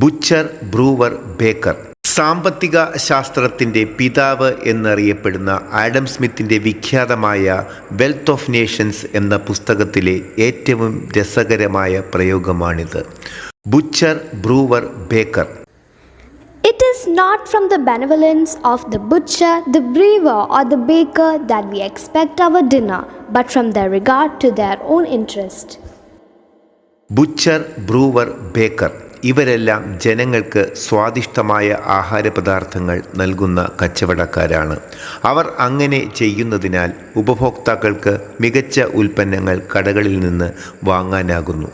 Butcher brewer Baker. സാമ്പത്തിക ശാസ്ത്രത്തിന്റെ പിതാവ് എന്നറിയപ്പെടുന്ന ആഡം സ്മിത്തിന്റെ വിഖ്യാതമായ വെൽത്ത് ഓഫ് നേഷൻസ് എന്ന പുസ്തകത്തിലെ ഏറ്റവും രസകരമായ പ്രയോഗമാണിത്. Butcher brewer baker. It is not from the benevolence of the butcher, the brewer, or the baker that we expect our dinner, but from their regard to their own interest. Butcher brewer baker. ഇവരെല്ലാം ജനങ്ങൾക്ക് സ്വാദിഷ്ടമായ ആഹാരപദാർത്ഥങ്ങൾ നൽകുന്ന കച്ചവടക്കാരാണ്. അവർ അങ്ങനെ ചെയ്യുന്നതിനാൽ ഉപഭോക്താക്കൾക്ക് മികച്ച ഉൽപ്പന്നങ്ങൾ കടകളിൽ നിന്ന് വാങ്ങാനാകുന്നു.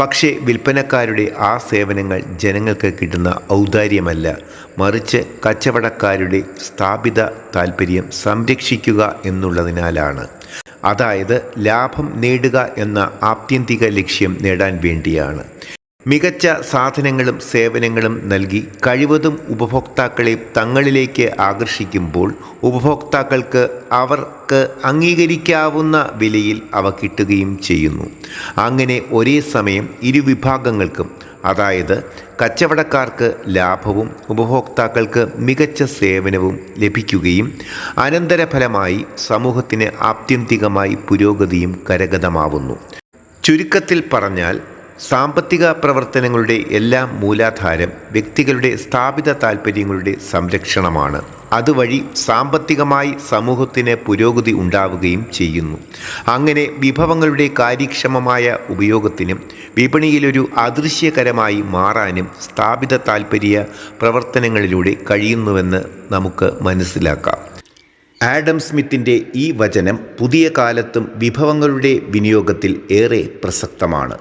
പക്ഷേ വിൽപ്പനക്കാരുടെ ആ സേവനങ്ങൾ ജനങ്ങൾക്ക് കിട്ടുന്ന ഔദാര്യമല്ല. മറിച്ച് കച്ചവടക്കാരുടെ സ്ഥാപിത താൽപ്പര്യം സംരക്ഷിക്കുക എന്നുള്ളതിനാലാണ്. അതായത് ലാഭം നേടുക എന്ന ആത്യന്തിക ലക്ഷ്യം നേടാൻ വേണ്ടിയാണ്. മികച്ച സാധനങ്ങളും സേവനങ്ങളും നൽകി കഴിവതും ഉപഭോക്താക്കളെ തങ്ങളിലേക്ക് ആകർഷിക്കുമ്പോൾ ഉപഭോക്താക്കൾക്ക് അവർക്ക് അംഗീകരിക്കാവുന്ന വിലയിൽ അവ കിട്ടുകയും ചെയ്യുന്നു. അങ്ങനെ ഒരേ സമയം ഇരുവിഭാഗങ്ങൾക്കും അതായത് കച്ചവടക്കാർക്ക് ലാഭവും ഉപഭോക്താക്കൾക്ക് മികച്ച സേവനവും ലഭിക്കുകയും അനന്തരഫലമായി സമൂഹത്തിന് ആത്യന്തികമായി പുരോഗതിയും കരഗതമാവുന്നു. ചുരുക്കത്തിൽ പറഞ്ഞാൽ സാമ്പത്തിക പ്രവർത്തനങ്ങളുടെ എല്ലാ മൂലാധാരം വ്യക്തികളുടെ സ്ഥാപിത താൽപ്പര്യങ്ങളുടെ സംരക്ഷണമാണ്. അതുവഴി സാമ്പത്തികമായി സമൂഹത്തിന് പുരോഗതി ഉണ്ടാവുകയും ചെയ്യുന്നു. അങ്ങനെ വിഭവങ്ങളുടെ കാര്യക്ഷമമായ ഉപയോഗത്തിനും വിപണിയിലൊരു അദൃശ്യകരമായി മാറാനും സ്ഥാപിത താൽപ്പര്യ പ്രവർത്തനങ്ങളിലൂടെ കഴിയുന്നുവെന്ന് നമുക്ക് മനസ്സിലാക്കാം. ആഡം സ്മിത്തിന്റെ ഈ വചനം പുതിയ കാലത്തും വിഭവങ്ങളുടെ വിനിയോഗത്തിൽ ഏറെ പ്രസക്തമാണ്.